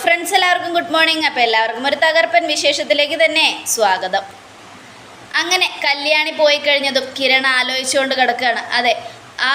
Friends എല്ലാവർക്കും good morning അപ്പോൾ എല്ലാവർക്കും ഒരു തകർപ്പൻ വിശേഷത്തിലേക്ക് തന്നെ സ്വാഗതം. അങ്ങനെ കല്യാണി പോയി കഴിഞ്ഞതും കിരൺ ആലോചിച്ചുകൊണ്ട് കിടക്കുകയാണ്. അതെ ആ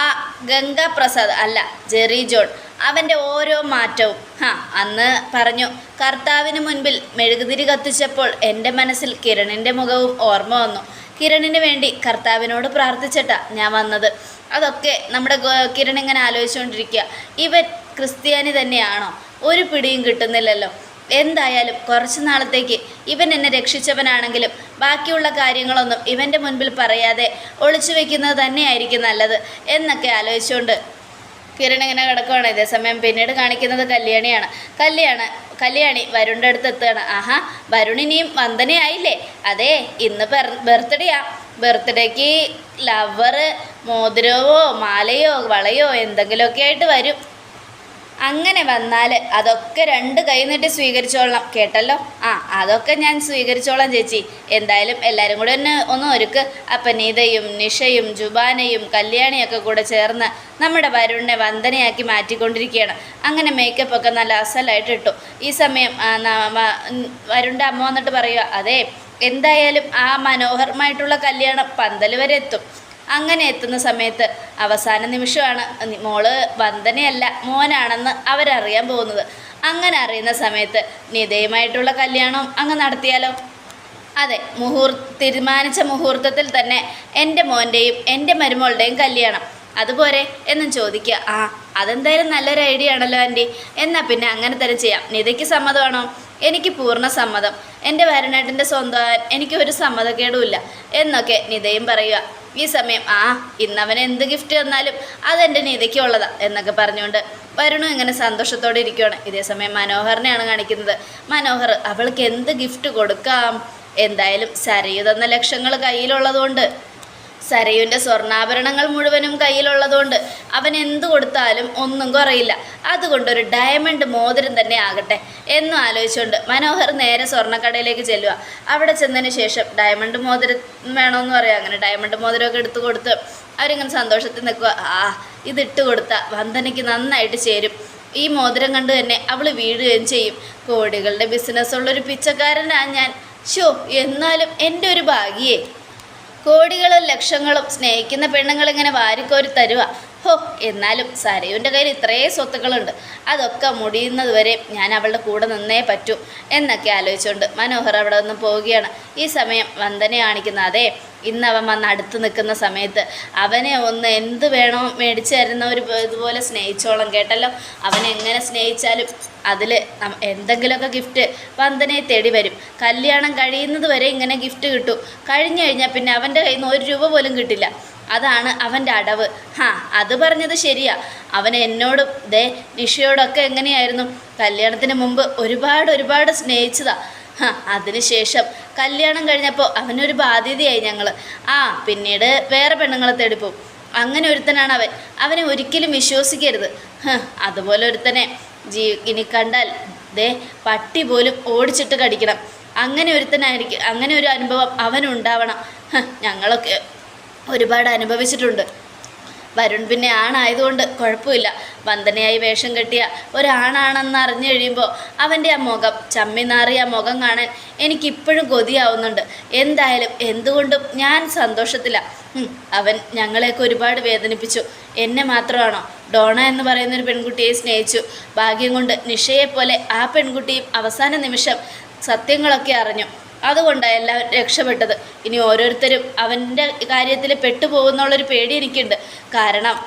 ഗംഗാപ്രസാദ് അല്ല ജെറി ജോൺ അവന്റെ ഓരോ മാറ്റവും. ഹാ അന്ന് പറഞ്ഞു കർത്താവിന് മുൻപിൽ മെഴുകുതിരി കത്തിച്ചപ്പോൾ എന്റെ മനസ്സിൽ കിരണിന്റെ മുഖവും ഓർമ്മ വന്നു. കിരണിന് വേണ്ടി കർത്താവിനോട് പ്രാർത്ഥിച്ചിട്ടാ ഞാൻ വന്നത്. അതൊക്കെ നമ്മുടെ കിരൺ ഇങ്ങനെ ആലോചിച്ചുകൊണ്ടിരിക്കുക. ഇവൻ ക്രിസ്ത്യാനി തന്നെയാണോ? ഒരു പിടിയും കിട്ടുന്നില്ലല്ലോ. എന്തായാലും കുറച്ച് നാളത്തേക്ക് ഇവൻ എന്നെ രക്ഷിച്ചവനാണെങ്കിലും ബാക്കിയുള്ള കാര്യങ്ങളൊന്നും ഇവന്റെ മുൻപിൽ പറയാതെ ഒളിച്ചു വെക്കുന്നത് തന്നെയായിരിക്കും നല്ലത് എന്നൊക്കെ ആലോചിച്ചുകൊണ്ട് കിരൺ ഇങ്ങനെ കിടക്കുവാണ്. ഇതേസമയം പിന്നീട് കാണിക്കുന്നത് കല്യാണിയാണ്. കല്യാണ കല്യാണി വരുണിന്റെ അടുത്ത് എത്തുകയാണ് ആഹാ വരുണിനിയും വന്ദനയായില്ലേ? അതെ ഇന്ന് ബർത്ത്ഡേയാ. ബർത്ത്ഡേക്ക് ലവറ് മോതിരവോ മാലയോ വളയോ എന്തെങ്കിലുമൊക്കെ ആയിട്ട് വരും. അങ്ങനെ വന്നാൽ അതൊക്കെ രണ്ട് കൈ നീട്ടി സ്വീകരിച്ചോളാം കേട്ടല്ലോ? ആ അതൊക്കെ ഞാൻ സ്വീകരിച്ചോളാം ചേച്ചി. എന്തായാലും എല്ലാവരും കൂടെ ഒന്ന് ഒന്ന് ഒരുക്ക്. അപ്പം നീതയും നിഷയും ജുബാനയും കല്യാണിയൊക്കെ കൂടെ ചേർന്ന് നമ്മുടെ വരുണിനെ വന്ദനയാക്കി മാറ്റിക്കൊണ്ടിരിക്കുകയാണ്. അങ്ങനെ മേക്കപ്പ് ഒക്കെ നല്ല അസലായിട്ട് ഇട്ടു. ഈ സമയം വരുണിന്റെ അമ്മ വന്നിട്ട് പറയുക അതെ എന്തായാലും ആ മനോഹരമായിട്ടുള്ള കല്യാണം പന്തൽ വരെ എത്തും. അങ്ങനെ എത്തുന്ന സമയത്ത് അവസാന നിമിഷമാണ്. മോൾ വന്ദനയല്ല മോനാണെന്ന് അവരറിയാൻ പോകുന്നത്. അങ്ങനെ അറിയുന്ന സമയത്ത് നിതയുമായിട്ടുള്ള കല്യാണം അങ്ങ് നടത്തിയാലോ? അതെ മുഹൂർ തീരുമാനിച്ച മുഹൂർത്തത്തിൽ തന്നെ എന്റെ മോന്റെയും എന്റെ മരുമോളുടെയും കല്യാണം. അതുപോലെ എന്നും ചോദിക്കുക. ആ അതെന്തായാലും നല്ലൊരു ഐഡിയ ആണല്ലോ ആന്റി. എന്നാൽ പിന്നെ അങ്ങനെ തന്നെ ചെയ്യാം. നിതയ്ക്ക് സമ്മതമാണോ? എനിക്ക് പൂർണ സമ്മതം. എന്റെ വരനാട്ടിന്റെ സ്വന്തം എനിക്ക് ഒരു സമ്മതക്കേടുമില്ല. എന്നൊക്കെ നിതയും പറയുക. ഈ സമയം ആ ഇന്നവൻ എന്ത് ഗിഫ്റ്റ് തന്നാലും അതെന്റെ നീതയ്ക്കുള്ളതാ എന്നൊക്കെ പറഞ്ഞുകൊണ്ട് വരുണു ഇങ്ങനെ സന്തോഷത്തോടെ ഇരിക്കുകയാണ് ഇതേ സമയം മനോഹറിനെയാണ് കാണിക്കുന്നത്. മനോഹർ അവൾക്ക് എന്ത് ഗിഫ്റ്റ് കൊടുക്കാം? എന്തായാലും സരയു തന്ന ലക്ഷങ്ങൾ കയ്യിലുള്ളതുകൊണ്ട് സരയുവിന്റെ സ്വർണാഭരണങ്ങൾ മുഴുവനും കയ്യിലുള്ളതുകൊണ്ട് അവൻ എന്തു കൊടുത്താലും ഒന്നും കുറയില്ല. അതുകൊണ്ടൊരു ഡയമണ്ട് മോതിരം തന്നെ ആകട്ടെ എന്നും ആലോചിച്ചുകൊണ്ട് മനോഹർ നേരെ സ്വർണക്കടയിലേക്ക് ചെല്ലുക. അവിടെ ചെന്നതിന് ശേഷം ഡയമണ്ട് മോതിരം വേണമെന്ന് പറയാം. അങ്ങനെ ഡയമണ്ട് മോതിരമൊക്കെ എടുത്തു കൊടുത്ത് അവരിങ്ങനെ സന്തോഷത്തിൽ നിൽക്കുക. ആ ഇതിട്ട് കൊടുത്ത വന്ദനയ്ക്ക് നന്നായിട്ട് ചേരും. ഈ മോതിരം കണ്ട് തന്നെ അവൾ വീഴുകയും ചെയ്യും. കോടികളുടെ ബിസിനസ്സുള്ളൊരു പിച്ചക്കാരനാണ് ഞാൻ. ഷോ എന്നാലും എന്റെ ഒരു ഭാഗ്യേ. കോടികളും ലക്ഷങ്ങളും സ്നേഹിക്കുന്ന പെണ്ണുങ്ങൾ ഇങ്ങനെ വാരിക്കോരി തരുക ഹോ എന്നാലും സരയുവിന്റെ കയ്യിൽ ഇത്രയും സ്വത്തുക്കളുണ്ട്. അതൊക്കെ മുടിയുന്നത് വരെ ഞാൻ അവളുടെ കൂടെ നിന്നേ പറ്റൂ എന്നൊക്കെ ആലോചിച്ചുകൊണ്ട് മനോഹർ അവിടെ നിന്ന് പോവുകയാണ്. ഈ സമയം വന്ദനെ കാണിക്കുന്ന അതെ ഇന്ന് അവൻ വന്ന് അടുത്ത് നിൽക്കുന്ന സമയത്ത് അവനെ ഒന്ന് എന്ത് വേണോ മേടിച്ചു തരുന്ന ഒരു ഇതുപോലെ സ്നേഹിച്ചോളം കേട്ടല്ലോ. അവനെ എങ്ങനെ സ്നേഹിച്ചാലും അതിൽ എന്തെങ്കിലുമൊക്കെ ഗിഫ്റ്റ് വന്ദനയെ തേടി വരും. കല്യാണം കഴിയുന്നത് വരെ ഇങ്ങനെ ഗിഫ്റ്റ് കിട്ടും. കഴിഞ്ഞു കഴിഞ്ഞാൽ പിന്നെ അവന്റെ കയ്യിൽ നിന്ന് ഒരു രൂപ പോലും കിട്ടില്ല. അതാണ് അവന്റെ അടവ്. ഹാ അത് പറഞ്ഞത് ശരിയാ. അവൻ എന്നോടും ദേ നിഷയോടൊക്കെ എങ്ങനെയായിരുന്നു? കല്യാണത്തിന് മുമ്പ് ഒരുപാട് ഒരുപാട് സ്നേഹിച്ചതാ. ഹാ അതിനുശേഷം കല്യാണം കഴിഞ്ഞപ്പോൾ അവനൊരു ബാധ്യതയായി ഞങ്ങൾ ആ പിന്നീട് വേറെ പെണ്ണുങ്ങളെ തേടിപ്പോവും. അങ്ങനെ ഒരുത്തനാണ് അവൻ. അവനെ ഒരിക്കലും വിശ്വസിക്കരുത്. അതുപോലെ ഒരുത്തനെ ജീ ഇനി കണ്ടാൽ ദേ പട്ടി പോലും ഓടിച്ചിട്ട് കടിക്കണം. അങ്ങനെ ഒരുത്തനായിരിക്കും അങ്ങനെ ഒരു അനുഭവം അവനുണ്ടാവണം. ഞങ്ങളൊക്കെ ഒരുപാട് അനുഭവിച്ചിട്ടുണ്ട്. വരുൺ പിന്നെ ആണായതുകൊണ്ട് കുഴപ്പമില്ല. വന്ദനയായി വേഷം കെട്ടിയ ഒരാണാണെന്ന് അറിഞ്ഞു കഴിയുമ്പോൾ അവന്റെ ആ മുഖം ചമ്മി നാറിയ മുഖം കാണാൻ എനിക്കിപ്പോഴും കൊതിയാവുന്നുണ്ട്. എന്തായാലും എന്തുകൊണ്ടും ഞാൻ സന്തോഷത്തില്ല അവൻ ഞങ്ങളെയൊക്കെ ഒരുപാട് വേദനിപ്പിച്ചു. എന്നെ മാത്രമാണോ? ഡോണ എന്ന് പറയുന്ന ഒരു പെൺകുട്ടിയെ സ്നേഹിച്ചു. ഭാഗ്യം കൊണ്ട് നിഷയെപ്പോലെ ആ പെൺകുട്ടിയും അവസാന നിമിഷം സത്യങ്ങളൊക്കെ അറിഞ്ഞു. അതുകൊണ്ടാണ് എല്ലാവരും രക്ഷപ്പെട്ടത്. ഇനി ഓരോരുത്തരും അവന്റെ കാര്യത്തിൽ പെട്ടുപോകുന്നുള്ളൊരു പേടി എനിക്കുണ്ട്. കാരണം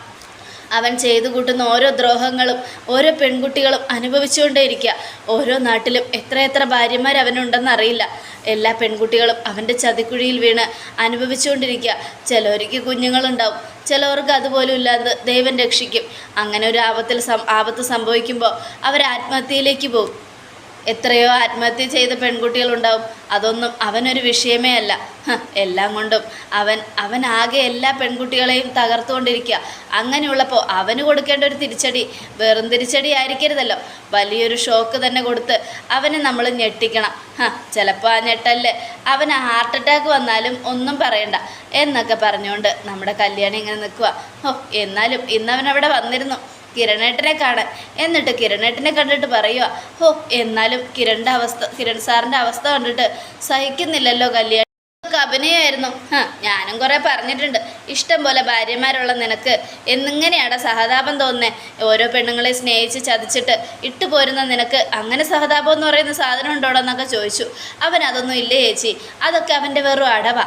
അവൻ ചെയ്തു കൂട്ടുന്ന ഓരോ ദ്രോഹങ്ങളും ഓരോ പെൺകുട്ടികളും അനുഭവിച്ചുകൊണ്ടേയിരിക്കുക. ഓരോ നാട്ടിലും എത്രയെത്ര ഭാര്യമാർ അവനുണ്ടെന്ന് അറിയില്ല എല്ലാ പെൺകുട്ടികളും അവന്റെ ചതിക്കുഴിയിൽ വീണ് അനുഭവിച്ചുകൊണ്ടിരിക്കുക. ചിലവർക്ക് കുഞ്ഞുങ്ങളുണ്ടാവും ചിലവർക്ക് അതുപോലും ഇല്ലാതെ ദൈവം രക്ഷിക്കും. അങ്ങനെ ഒരു ആപത്തിൽ ആപത്ത് സംഭവിക്കുമ്പോൾ അവർ ആത്മഹത്യയിലേക്ക് പോകും. എത്രയോ ആത്മഹത്യ ചെയ്ത പെൺകുട്ടികളുണ്ടാവും. അതൊന്നും അവനൊരു വിഷയമേ അല്ല. എല്ലാം കൊണ്ടും അവൻ അവൻ ആകെ എല്ലാ പെൺകുട്ടികളെയും തകർത്തുകൊണ്ടിരിക്കുക. അങ്ങനെയുള്ളപ്പോൾ അവന് കൊടുക്കേണ്ട ഒരു തിരിച്ചടി വെറും തിരിച്ചടി ആയിരിക്കരുതല്ലോ. വലിയൊരു ഷോക്ക് തന്നെ കൊടുത്ത് അവനെ നമ്മൾ ഞെട്ടിക്കണം. ചിലപ്പോൾ ആ ഞെട്ടൽ അവന് ഹാർട്ട് അറ്റാക്ക് വന്നാലും ഒന്നും പറയണ്ട. എന്നൊക്കെ പറഞ്ഞുകൊണ്ട് നമ്മുടെ കല്യാണം ഇങ്ങനെ നിൽക്കുക ഓ എന്നാലും ഇന്നവനവിടെ വന്നിരുന്നു. കിരണേട്ടനെ കാണാൻ. എന്നിട്ട് കിരണേട്ടനെ കണ്ടിട്ട് പറയുക ഹോ എന്നാലും കിരണിന്റെ അവസ്ഥ കിരൺ സാറിന്റെ അവസ്ഥ കണ്ടിട്ട് സഹിക്കുന്നില്ലല്ലോ കല്യാണം. അഭിനയമായിരുന്നു ഞാനും കുറെ പറഞ്ഞിട്ടുണ്ട്. ഇഷ്ടം പോലെ ഭാര്യമാരുള്ള നിനക്ക് എന്നിങ്ങനെയാണ് സഹതാപം തോന്നുന്നേ? ഓരോ പെണ്ണുങ്ങളെ സ്നേഹിച്ച് ചതിച്ചിട്ട് ഇട്ടു പോരുന്ന നിനക്ക് അങ്ങനെ സഹതാപം എന്ന് പറയുന്ന സാധനം ഉണ്ടോടോ എന്നൊക്കെ ചോദിച്ചു. അവൻ അതൊന്നും ഇല്ലേ ചേച്ചി? അതൊക്കെ അവന്റെ വെറും അടവാ.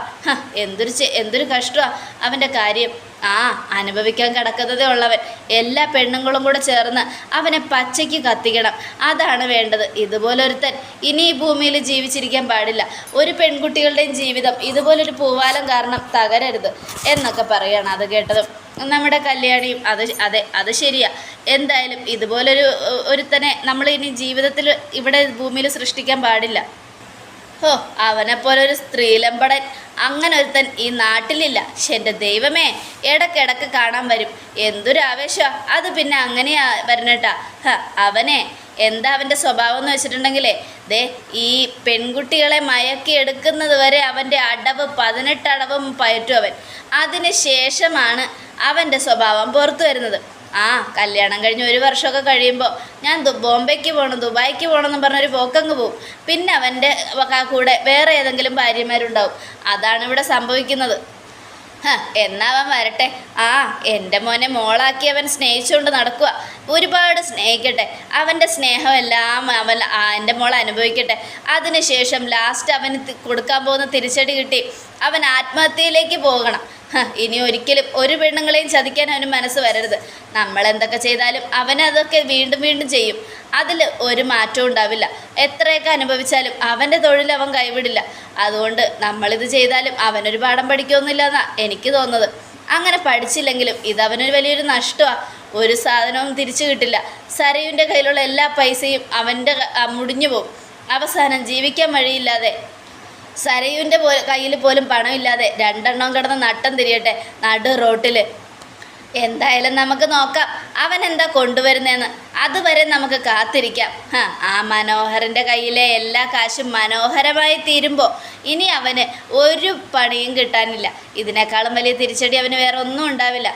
എന്തൊരു എന്തൊരു കഷ്ടമാണ് അവന്റെ കാര്യം. ആ അനുഭവിക്കാൻ കിടക്കുന്നതേ ഉള്ളവൻ. എല്ലാ പെണ്ണുങ്ങളും കൂടെ ചേർന്ന് അവനെ പച്ചയ്ക്ക് കത്തിക്കണം. അതാണ് വേണ്ടത്. ഇതുപോലൊരുത്തൻ ഇനി ഈ ഭൂമിയിൽ ജീവിച്ചിരിക്കാൻ പാടില്ല. ഒരു പെൺകുട്ടികളുടെയും ജീവിതം ഇതുപോലൊരു പൂവാലം കാരണം തകരരുത് എന്നൊക്കെ പറയുകയാണ് അത് കേട്ടതും. നമ്മുടെ കല്യാണിയും അത് അതെ അത് ശരിയാ. എന്തായാലും ഇതുപോലൊരു ഒരുത്തനെ നമ്മൾ ഇനി ജീവിതത്തിൽ ഇവിടെ ഭൂമിയിൽ സൃഷ്ടിക്കാൻ പാടില്ല. ഓ അവനെപ്പോലൊരു സ്ത്രീലമ്പടൻ അങ്ങനെ ഒരുത്തൻ ഈ നാട്ടിലില്ല. എന്റെ ദൈവമേ ഇടക്കിടക്ക് കാണാൻ വരും. എന്തൊരു ആവേശമാ അത് പിന്നെ അങ്ങനെയാ വരണട്ടാ. അവനെ. എന്താ അവന്റെ സ്വഭാവം എന്ന് വെച്ചിട്ടുണ്ടെങ്കിലേ ദേ ഈ പെൺകുട്ടികളെ മയക്കി എടുക്കുന്നത് വരെ അവന്റെ അടവ് പതിനെട്ട് അടവും പയറ്റും അവൻ. അതിന് ശേഷമാണ് അവന്റെ സ്വഭാവം പുറത്തു വരുന്നത്. ആ കല്യാണം കഴിഞ്ഞ് ഒരു വർഷമൊക്കെ കഴിയുമ്പോൾ ഞാൻ ബോംബെക്ക് പോകണം ദുബായിക്ക് പോകണം എന്ന് പറഞ്ഞൊരു പോക്കങ്ങ് പോവും. പിന്നെ അവന്റെ കൂടെ വേറെ ഏതെങ്കിലും ഭാര്യമാരുണ്ടാവും. അതാണ് ഇവിടെ സംഭവിക്കുന്നത്. എന്നാ അവൻ വരട്ടെ. ആ എന്റെ മോനെ മോളാക്കി അവൻ സ്നേഹിച്ചുകൊണ്ട് നടക്കുക ഒരുപാട് സ്നേഹിക്കട്ടെ. അവന്റെ സ്നേഹമെല്ലാം അവൻ എന്റെ മോൾ അനുഭവിക്കട്ടെ. അതിനുശേഷം ലാസ്റ്റ് അവന് കൊടുക്കാൻ പോകുന്ന തിരിച്ചടി കിട്ടി. അവൻ ആത്മഹത്യയിലേക്ക് പോകണം. ഇനി ഒരിക്കലും ഒരു പെണ്ണുങ്ങളെയും ചതിക്കാൻ അവന് മനസ്സ് വരരുത്. നമ്മൾ എന്തൊക്കെ ചെയ്താലും അവനതൊക്കെ വീണ്ടും വീണ്ടും ചെയ്യും. അതിൽ ഒരു മാറ്റവും ഉണ്ടാവില്ല. എത്രയൊക്കെ അനുഭവിച്ചാലും അവന്റെ തൊഴിൽ അവൻ കൈവിടില്ല. അതുകൊണ്ട് നമ്മളിത് ചെയ്താലും അവനൊരു പാഠം പഠിക്കുമെന്നില്ല എനിക്ക് തോന്നുന്നത്. അങ്ങനെ പഠിച്ചില്ലെങ്കിലും ഇതവനൊരു വലിയൊരു നഷ്ടമാണ് ഒരു സാധനവും തിരിച്ചു കിട്ടില്ല. സരയുവിന്റെ കയ്യിലുള്ള എല്ലാ പൈസയും അവന്റെ മുടിഞ്ഞു പോകും അവസാനം ജീവിക്കാൻ വഴിയില്ലാതെ സരയുവിന്റെ പോലെ കയ്യിൽ പോലും പണമില്ലാതെ രണ്ടെണ്ണം കിടന്ന് നട്ടം തിരിയട്ടെ നടു റോട്ടിൽ എന്തായാലും നമുക്ക് നോക്കാം അവൻ എന്താ കൊണ്ടുവരുന്നതെന്ന് അതുവരെ നമുക്ക് കാത്തിരിക്കാം. ആ മനോഹരന്റെ കയ്യിലെ എല്ലാ കാശും മനോഹരമായി തീരുമ്പോൾ ഇനി അവന് ഒരു പണിയും കിട്ടാനില്ല. ഇതിനേക്കാളും വലിയ തിരിച്ചടി അവന് വേറെ ഒന്നും ഉണ്ടാവില്ല.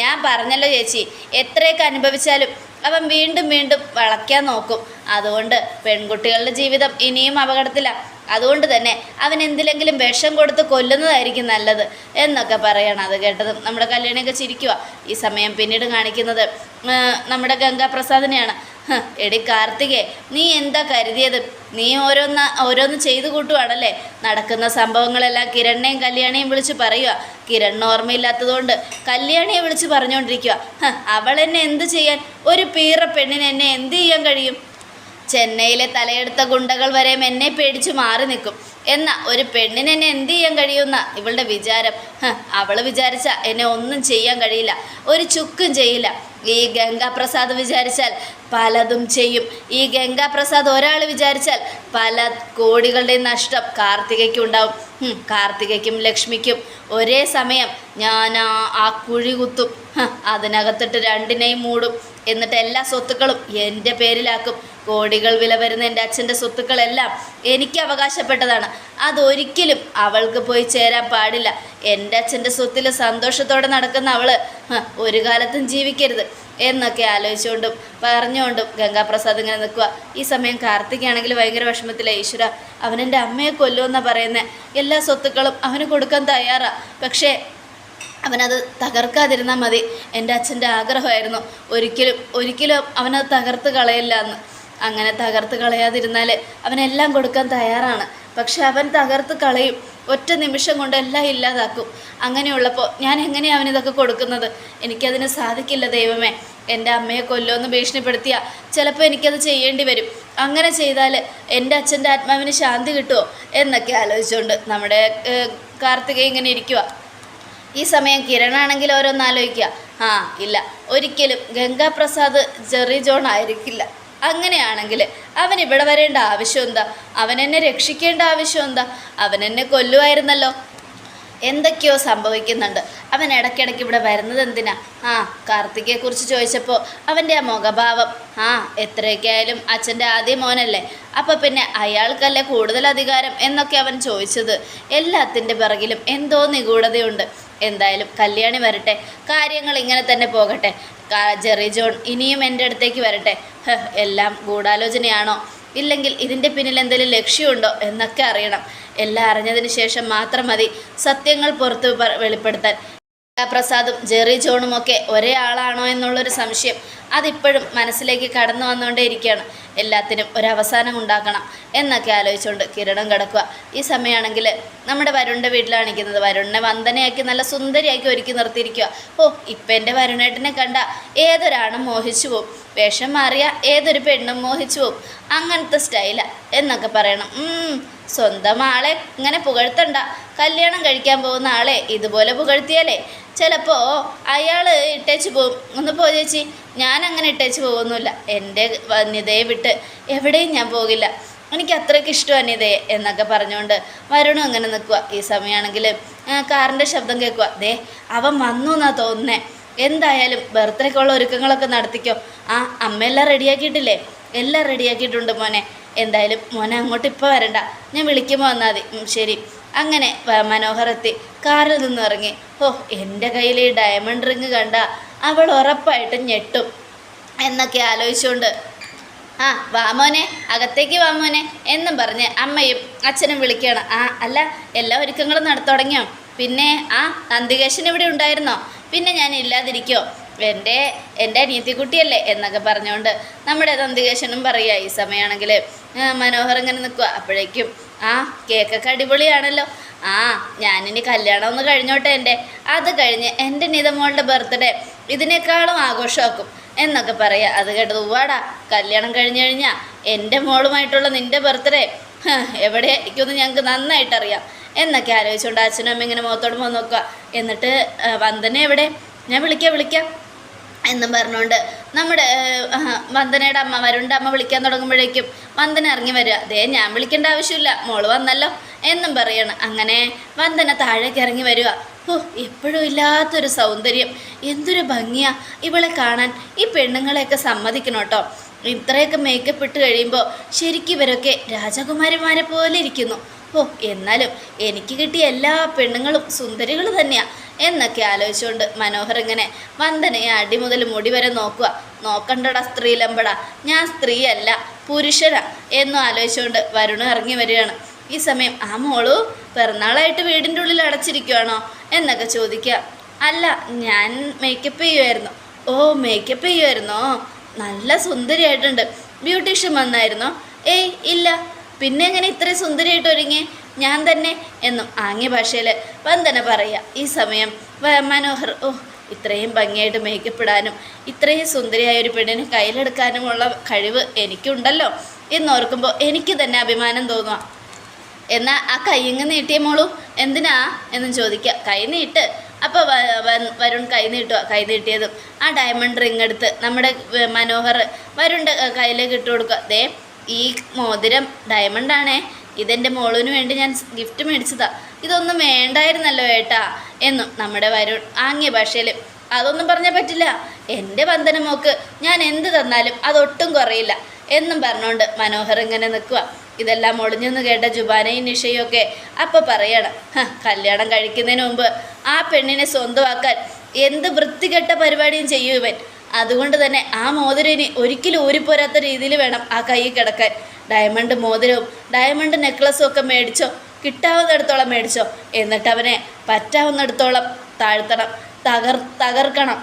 ഞാൻ പറഞ്ഞല്ലോ ചേച്ചി എത്രയൊക്കെ അനുഭവിച്ചാലും അവൻ വീണ്ടും വീണ്ടും വളയ്ക്കാൻ നോക്കും. അതുകൊണ്ട് പെൺകുട്ടികളുടെ ജീവിതം ഇനിയും അപകടത്തിലാണ് അതുകൊണ്ട് തന്നെ അവൻ എന്തിലെങ്കിലും വിഷം കൊടുത്ത് കൊല്ലുന്നതായിരിക്കും നല്ലത് എന്നൊക്കെ പറയണം. അത് കേട്ടത് നമ്മുടെ കല്യാണിയൊക്കെ ചിരിക്കുക ഈ സമയം പിന്നീട് കാണിക്കുന്നത് നമ്മുടെ ഗംഗാപ്രസാദിനെയാണ്. എടി കാർത്തികേ നീ എന്താ കരുതിയത്? നീ ഓരോന്ന് ഓരോന്ന് ചെയ്തു കൂട്ടുവാണല്ലേ? നടക്കുന്ന സംഭവങ്ങളെല്ലാം കിരണ്ണേയും കല്യാണിയും വിളിച്ച് പറയുക കിരണിന് ഓർമ്മയില്ലാത്തതുകൊണ്ട് കല്യാണിയെ വിളിച്ച് പറഞ്ഞുകൊണ്ടിരിക്കുക അവൾ എന്നെ എന്ത് ചെയ്യാൻ? ഒരു പീറ പെണ്ണിന് എന്നെ എന്ത് ചെയ്യാൻ കഴിയും? ചെന്നൈയിലെ തലയെടുത്ത ഗുണ്ടകൾ വരെ എന്നെ പേടിച്ച് മാറി നിൽക്കും. എന്ന ഒരു പെണ്ണിന് എന്നെ എന്ത് ചെയ്യാൻ കഴിയുന്ന ഇവളുടെ വിചാരം. അവൾ വിചാരിച്ച എന്നെ ഒന്നും ചെയ്യാൻ കഴിയില്ല. ഒരു ചുക്കും ചെയ്യില്ല. ഈ ഗംഗാപ്രസാദ് വിചാരിച്ചാൽ പലതും ചെയ്യും. ഈ ഗംഗാപ്രസാദ് ഒരാൾ വിചാരിച്ചാൽ പല കോടികളുടെയും നഷ്ടം കാർത്തികയ്ക്കും ഉണ്ടാവും. കാർത്തികയ്ക്കും ലക്ഷ്മിക്കും ഒരേ സമയം ഞാൻ ആ കുഴി കുത്തും. അതിനകത്തിട്ട് രണ്ടിനെയും മൂടും. എന്നിട്ട് എല്ലാ സ്വത്തുക്കളും എന്റെ പേരിലാക്കും. കോടികൾ വില വരുന്ന എന്റെ അച്ഛന്റെ സ്വത്തുക്കളെല്ലാം എനിക്ക് അവകാശപ്പെട്ടതാണ്. അതൊരിക്കലും അവൾക്ക് പോയി ചേരാൻ പാടില്ല. എന്റെ അച്ഛന്റെ സ്വത്തിൽ സന്തോഷത്തോടെ നടക്കുന്ന അവൾ ഒരു കാലത്തും ജീവിക്കരുത്. എന്നൊക്കെ ആലോചിച്ചുകൊണ്ടും പറഞ്ഞുകൊണ്ടും ഗംഗാപ്രസാദ് ഇങ്ങനെ നിൽക്കുക ഈ സമയം കാർത്തികയാണെങ്കിൽ ഭയങ്കര വിഷമത്തിലെ. ഈശ്വര അവനെന്റെ അമ്മയെ കൊല്ലുമെന്നാണ് പറയുന്നത് എല്ലാ സ്വത്തുക്കളും അവന് കൊടുക്കാൻ തയ്യാറാണ് പക്ഷേ അവനത് തകർക്കാതിരുന്നാൽ മതി. എന്റെ അച്ഛന്റെ ആഗ്രഹമായിരുന്നു. ഒരിക്കലും ഒരിക്കലും അവനത് തകർത്ത് കളയില്ല എന്ന്. അങ്ങനെ തകർത്ത് കളയാതിരുന്നാൽ അവനെല്ലാം കൊടുക്കാൻ തയ്യാറാണ്. പക്ഷെ അവൻ തകർത്ത് കളയും. ഒറ്റ നിമിഷം കൊണ്ട് എല്ലാം ഇല്ലാതാക്കും. അങ്ങനെയുള്ളപ്പോൾ ഞാൻ എങ്ങനെയാണ് അവനിതൊക്കെ കൊടുക്കുന്നത്? എനിക്കതിന് സാധിക്കില്ല ദൈവമേ. എന്റെ അമ്മയെ കൊല്ലുമെന്ന് ഭീഷണിപ്പെടുത്തിയാൽ ചിലപ്പോൾ എനിക്കത് ചെയ്യേണ്ടി വരും. അങ്ങനെ ചെയ്താൽ എന്റെ അച്ഛന്റെ ആത്മാവിന് ശാന്തി കിട്ടുമോ? എന്നൊക്കെ ആലോചിച്ചുകൊണ്ട് നമ്മുടെ കാർത്തികേ ഇങ്ങനെ ഇരിക്കുക ഈ സമയം കിരണാണെങ്കിൽ ഓരോന്ന് ആലോചിക്കുക. ആ ഇല്ല. ഒരിക്കലും ഗംഗാപ്രസാദ് ജെറി ജോൺ ആയിരിക്കില്ല. അങ്ങനെയാണെങ്കിൽ അവൻ ഇവിടെ വരേണ്ട ആവശ്യം എന്താ? അവൻ എന്നെ രക്ഷിക്കേണ്ട ആവശ്യം എന്താ? അവൻ എന്നെ കൊല്ലുമായിരുന്നല്ലോ. എന്തൊക്കെയോ സംഭവിക്കുന്നുണ്ട്. അവൻ ഇടയ്ക്കിടയ്ക്ക് ഇവിടെ വരുന്നത് എന്തിനാ? ആ കാർത്തികയെക്കുറിച്ച് ചോദിച്ചപ്പോൾ അവന്റെ ആ മുഖഭാവം. ആ എത്രയൊക്കെ ആയാലും അച്ഛന്റെ ആദ്യ മോനല്ലേ. അപ്പോൾ പിന്നെ അയാൾക്കല്ലേ കൂടുതൽ അധികാരം എന്നൊക്കെ അവൻ ചോദിച്ചത്. എല്ലാത്തിന്റെ പിറകിലും എന്തോ നിഗൂഢതയുണ്ട്. എന്തായാലും കല്യാണി വരട്ടെ കാര്യങ്ങൾ ഇങ്ങനെ തന്നെ പോകട്ടെ. ജെറി ജോൺ ഇനിയും എന്റെ അടുത്തേക്ക് വരട്ടെ. എല്ലാം ഗൂഢാലോചനയാണോ? ഇല്ലെങ്കിൽ ഇതിന്റെ പിന്നിൽ എന്തെങ്കിലും ലക്ഷ്യമുണ്ടോ എന്നൊക്കെ അറിയണം. എല്ലാം അറിഞ്ഞതിന് ശേഷം മാത്രം മതി സത്യങ്ങൾ പുറത്ത് വെളിപ്പെടുത്താൻ. പ്രസാദും ജെറി ജോണും ഒക്കെ ഒരേ ആളാണോ എന്നുള്ളൊരു സംശയം അതിപ്പോഴും മനസ്സിലേക്ക് കടന്നു വന്നുകൊണ്ടേയിരിക്കുകയാണ് എല്ലാത്തിനും ഒരവസാനം ഉണ്ടാക്കണം എന്നൊക്കെ ആലോചിച്ചുകൊണ്ട് കിരണം കിടക്കുക. ഈ സമയമാണെങ്കിൽ നമ്മുടെ വരുണിന്റെ വീട്ടിലാണ് നിൽക്കുന്നത്. വരുണിനെ വന്ദനയാക്കി നല്ല സുന്ദരിയാക്കി ഒരുക്കി നിർത്തിയിരിക്കുക. ഓ ഇപ്പം എന്റെ വരുണേട്ടനെ കണ്ട ഏതൊരാണും മോഹിച്ചു പോവും. വേഷം മാറിയ ഏതൊരു പെണ്ണും മോഹിച്ചു പോവും. അങ്ങനത്തെ സ്റ്റൈലാണ് എന്നൊക്കെ പറയണം. സ്വന്തം ആളെ ഇങ്ങനെ പുകഴ്ത്തണ്ട. കല്യാണം കഴിക്കാൻ പോകുന്ന ആളെ ഇതുപോലെ പുകഴ്ത്തിയാലേ ചിലപ്പോൾ അയാൾ ഇട്ടേച്ച് പോകും. ഒന്ന് പോ ചേച്ചി. ഞാൻ അങ്ങനെ ഇട്ടേച്ച് പോകുന്നില്ല എന്റെ വന്യതയെ വിട്ട് എവിടെയും ഞാൻ പോകില്ല. എനിക്ക് അത്രയ്ക്ക് ഇഷ്ടം അന്യതയെ എന്നൊക്കെ പറഞ്ഞുകൊണ്ട് വരുണും അങ്ങനെ നിൽക്കുക ഈ സമയമാണെങ്കിൽ കാറിന്റെ ശബ്ദം കേൾക്കുക ദേ അവൻ വന്നു എന്നാ തോന്നുന്നേ. എന്തായാലും ബർത്ത്ഡേക്കുള്ള ഒരുക്കങ്ങളൊക്കെ നടത്തിക്കോ. ആ അമ്മയെല്ലാം റെഡിയാക്കിയിട്ടില്ലേ? എല്ലാം റെഡിയാക്കിയിട്ടുണ്ട് മോനെ. എന്തായാലും മോനെ അങ്ങോട്ട് ഇപ്പോൾ വരണ്ട. ഞാൻ വിളിക്കുമ്പോൾ വന്നാൽ മതി. ശരി. അങ്ങനെ മനോഹരത്തി കാറിൽ നിന്ന് ഇറങ്ങി ഓ എന്റെ കയ്യിൽ ഈ ഡയമണ്ട് റിങ് കണ്ട അവൾ ഉറപ്പായിട്ടും ഞെട്ടും എന്നൊക്കെ ആലോചിച്ചുകൊണ്ട്. ആ വാമോനെ അകത്തേക്ക് വാമോനെ എന്നും പറഞ്ഞ് അമ്മയും അച്ഛനും വിളിക്കണം ആ അല്ല എല്ലാ ഒരുക്കങ്ങളും നടത്തുടങ്ങിയോ പിന്നെ ആ നന്ദികേശൻ ഇവിടെ ഉണ്ടായിരുന്നോ? പിന്നെ ഞാൻ ഇല്ലാതിരിക്കോ എന്റെ എന്റെ അനിയത്തിക്കുട്ടിയല്ലേ എന്നൊക്കെ പറഞ്ഞുകൊണ്ട് നമ്മുടെ നന്ദികേശനും പറയുക ഈ സമയമാണെങ്കിൽ മനോഹർ ഇങ്ങനെ നിൽക്കുക. അപ്പോഴേക്കും ആ കേക്കൊക്കെ അടിപൊളിയാണല്ലോ. ആ ഞാനിനി കല്യാണം ഒന്ന് കഴിഞ്ഞോട്ടെ എന്റെ. അത് കഴിഞ്ഞ് എന്റെ നിതമോളുടെ ബർത്ത്ഡേ. ഇതിനേക്കാളും ആഘോഷമാക്കും. എന്നൊക്കെ പറയുക. അത് കേട്ടത് ഉവാടാ കല്യാണം കഴിഞ്ഞു കഴിഞ്ഞാൽ എന്റെ മോളുമായിട്ടുള്ള നിന്റെ ബർത്ത്ഡേ. എവിടെയായിരിക്കുമെന്ന് ഞങ്ങൾക്ക് നന്നായിട്ടറിയാം. എന്നൊക്കെ ആലോചിച്ചുകൊണ്ട് അച്ഛനും അമ്മ ഇങ്ങനെ മുഖത്തോട് മുഖം നോക്കുക. എന്നിട്ട് വന്ദന എവിടെ? ഞാൻ വിളിക്കാം വിളിക്കാം. എന്നും പറഞ്ഞുകൊണ്ട് നമ്മുടെ വന്ദനയുടെ അമ്മ വരുണ്ട അമ്മ വിളിക്കാൻ തുടങ്ങുമ്പോഴേക്കും വന്ദന ഇറങ്ങി വരിക. അതേ ഞാൻ വിളിക്കേണ്ട ആവശ്യമില്ല. മോൾ വന്നല്ലോ എന്നും പറയണം. അങ്ങനെ വന്ദന താഴേക്ക് ഇറങ്ങി വരിക. ഓ എപ്പോഴും ഇല്ലാത്തൊരു സൗന്ദര്യം. എന്തൊരു ഭംഗിയാ ഇവളെ കാണാൻ. ഈ പെണ്ണുങ്ങളെയൊക്കെ സമ്മതിക്കണം കേട്ടോ. ഇത്രയൊക്കെ മേക്കപ്പ് ഇട്ട് കഴിയുമ്പോൾ ശരിക്കും ഇവരൊക്കെ രാജകുമാരിമാരെ പോലെ ഇരിക്കുന്നു. ഓ എന്നാലും എനിക്ക് കിട്ടിയ എല്ലാ പെണ്ണുങ്ങളും സുന്ദരികൾ തന്നെയാ എന്നൊക്കെ ആലോചിച്ചുകൊണ്ട് മനോഹർ ഇങ്ങനെ വന്ദനയെ അടി മുതൽ മുടി വരെ നോക്കുക നോക്കണ്ടടാ സ്ത്രീലമ്പട ഞാൻ സ്ത്രീയല്ല പുരുഷനാ എന്നും ആലോചിച്ചുകൊണ്ട് വരുണ് ഇറങ്ങി വരികയാണ്. ഈ സമയം ആ മോളു പിറന്നാളായിട്ട് വീടിന്റെ ഉള്ളിൽ അടച്ചിരിക്കുവാണോ? എന്നൊക്കെ ചോദിക്കുക. അല്ല ഞാൻ മേക്കപ്പ് ചെയ്യുമായിരുന്നു ഓ മേക്കപ്പ് ചെയ്യുമായിരുന്നോ നല്ല സുന്ദരിയായിട്ടുണ്ട്. ബ്യൂട്ടീഷ്യൻ വന്നായിരുന്നോ? ഏയ് ഇല്ല. പിന്നെ എങ്ങനെ ഇത്രയും സുന്ദരിയായിട്ട് ഒരുങ്ങി ഞാൻ തന്നെ എന്നും ആംഗ്യ ഭാഷയിൽ വന്ദന പറയുക. ഈ സമയം മനോഹർ ഓ ഇത്രയും ഭംഗിയായിട്ട് മേക്കപ്പെടാനും ഇത്രയും സുന്ദരിയായ ഒരു പെണ്ണിനെ കയ്യിലെടുക്കാനുമുള്ള കഴിവ് എനിക്കുണ്ടല്ലോ എന്നോർക്കുമ്പോൾ എനിക്ക് തന്നെ അഭിമാനം തോന്നുക എന്നാൽ ആ കയ്യങ്ങ് നീട്ടിയ മോളൂ. എന്തിനാ എന്നും ചോദിക്കുക. കൈ നീട്ട്. അപ്പോൾ വരുൺ കൈ നീട്ടുക കൈ നീട്ടിയതും ആ ഡയമണ്ട് റിങ് എടുത്ത് നമ്മുടെ മനോഹർ വരുണിന്റെ കയ്യിലേക്ക് ഇട്ട് കൊടുക്കുക ദേ ഈ മോതിരം ഡയമണ്ട് ആണേ. ഇതെന്റെ മോളിന് വേണ്ടി ഞാൻ ഗിഫ്റ്റ് മേടിച്ചതാ. ഇതൊന്നും വേണ്ടായിരുന്നല്ലോ ഏട്ടാ എന്നും നമ്മുടെ വരുൺ ആംഗ്യ ഭാഷയിൽ അതൊന്നും പറഞ്ഞാൽ പറ്റില്ല. എന്റെ വന്ദനമോക്ക് ഞാൻ എന്ത് തന്നാലും അതൊട്ടും കുറയില്ല. എന്നും പറഞ്ഞുകൊണ്ട് മനോഹർ ഇങ്ങനെ നിൽക്കുക ഇതെല്ലാം ഒളിഞ്ഞെന്ന് കേട്ട ജുബാനയും നിഷയും ഒക്കെ അപ്പോൾ പറയണം "ഹ, കല്യാണം കഴിക്കുന്നതിന് മുമ്പ് ആ പെണ്ണിനെ സ്വന്തമാക്കാൻ എന്ത് വൃത്തികെട്ട പരിപാടിയും ചെയ്യും ഇവൻ. അതുകൊണ്ട് തന്നെ ആ മോതിരം ഇനി ഒരിക്കലും ഊരിപ്പോരാത്ത രീതിയിൽ വേണം ആ കൈ കിടക്കാൻ. ഡയമണ്ട് മോതിരവും ഡയമണ്ട് നെക്ലസും ഒക്കെ മേടിച്ചോ കിട്ടാവുന്നിടത്തോളം മേടിച്ചോ. എന്നിട്ട് അവനെ പറ്റാവുന്നിടത്തോളം താഴ്ത്തണം. തകർ തകർക്കണം.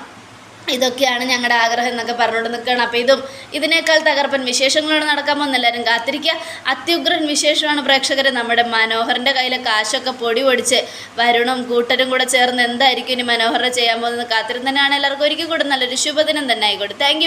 ഇതൊക്കെയാണ് ഞങ്ങളുടെ ആഗ്രഹം എന്നൊക്കെ പറഞ്ഞുകൊണ്ട് നിൽക്കുകയാണ് അപ്പോൾ ഇതും ഇതിനേക്കാൾ തകർപ്പൻ വിശേഷങ്ങളോട് നടക്കാൻ പോകുന്ന എല്ലാവരും കാത്തിരിക്കുക അത്യുഗ്രൻ വിശേഷമാണ് പ്രേക്ഷകരെ. നമ്മുടെ മനോഹറിന്റെ കയ്യിലെ കാശൊക്കെ പൊടി പൊടിച്ച് വരുണും കൂട്ടരും കൂടെ ചേർന്ന് എന്തായിരിക്കും ഇനി മനോഹറിനെ ചെയ്യാൻ പോകുന്നത് കാത്തിരുന്ന് തന്നെയാണ് എല്ലാവർക്കും ഒരിക്കൽ കൂടെ നല്ലൊരു ശുഭദിനം തന്നെ ആയിക്കോട്ടെ. താങ്ക്